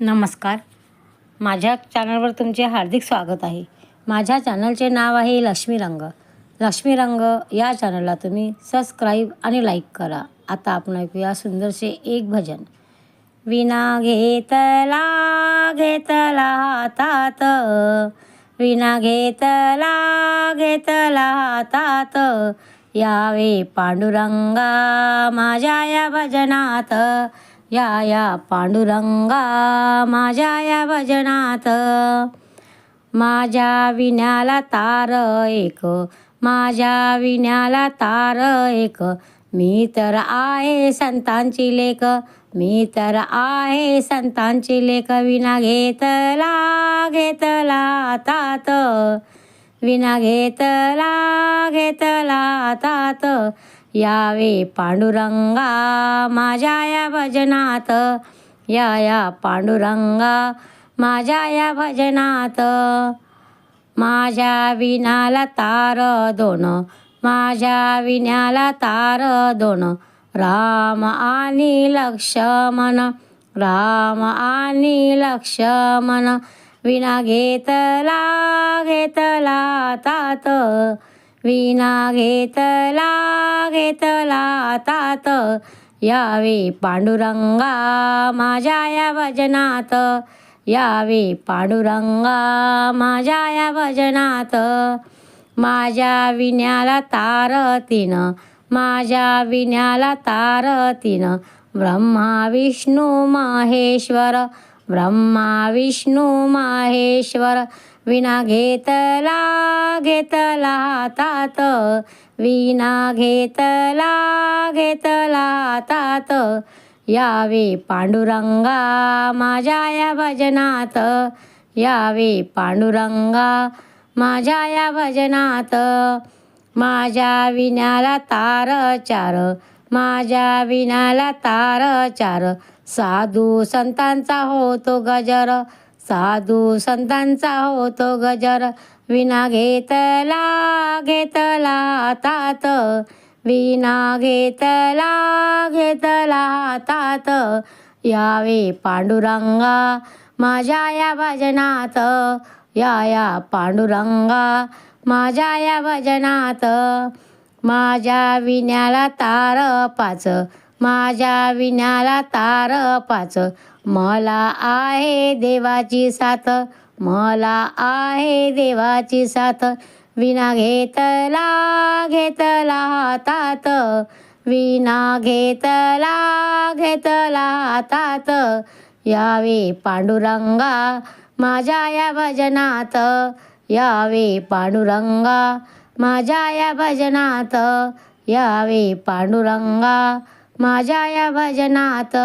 नमस्कार. माझ्या चॅनलवर तुमचे हार्दिक स्वागत आहे. माझ्या चॅनलचे नाव आहे लक्ष्मी रंग. लक्ष्मी रंग या चॅनलला तुम्ही सबस्क्राईब आणि लाईक करा. आता आपण ऐकूया सुंदरसे एक भजन. विना घेतला घेतला हातात. विना घेतला घेतला हातात. यावे पांडुरंगा माझ्या या भजनात. या या पांडुरंगा माझ्या या भजनात. माझ्या विण्याला तार एक माझ्या विण्याला तार एक. मी तर आहे संतांची लेख मी तर आहे संतांची लेख विना घेतला घेतला तात. विना घेतला घेतला तात. यावे पांडुरंगा माझ्या या भजनात. या या पांडुरंगा माझ्या या भजनात. माझ्या विणाला तार दोन माझ्या विण्याला तार दोन. राम आणि लक्ष्मण राम आणि लक्ष्मण. विना घेतला घेतला तात. विना घेतला घेतला तात. यावे पांडुरंगा माझ्या या भजनात यावे पांडुरंगा माझ्या या भजनात माझ्या विण्याला तारतीन माझ्या विण्याला तारतीन. ब्रह्मा विष्णू महेश्वर ब्रह्मा विष्णू माहेश्वर विना घेतला घेतला हातात. विना घेतला घेतला हातात. यावे पांडुरंगा माझ्या या भजनात. यावे पांडुरंगा माझ्या या भजनात. माझ्या विण्याला तार चार. माझ्या विनाला तार चार. साधू संतांचा होतो गजर. साधू संतांचा होतो गजर. विना घेतला घेतला तात. विना घेतला घेतला हातात यावे पांडुरंगा माझ्या या भजनात. या या पांडुरंगा माझ्या या भजनात. माझ्या विण्याला तार पाच. माझ्या विण्याला तार पाच. मला आहे देवाची साथ. मला आहे देवाची साथ. विना घेतला घेतला हातात. विना घेतला घेतला हातात. यावे पांडुरंगा माझ्या या भजनात. यावे पांडुरंगा माझ्या या भजनात यावे पांडुरंगा. माझ्या या भजनात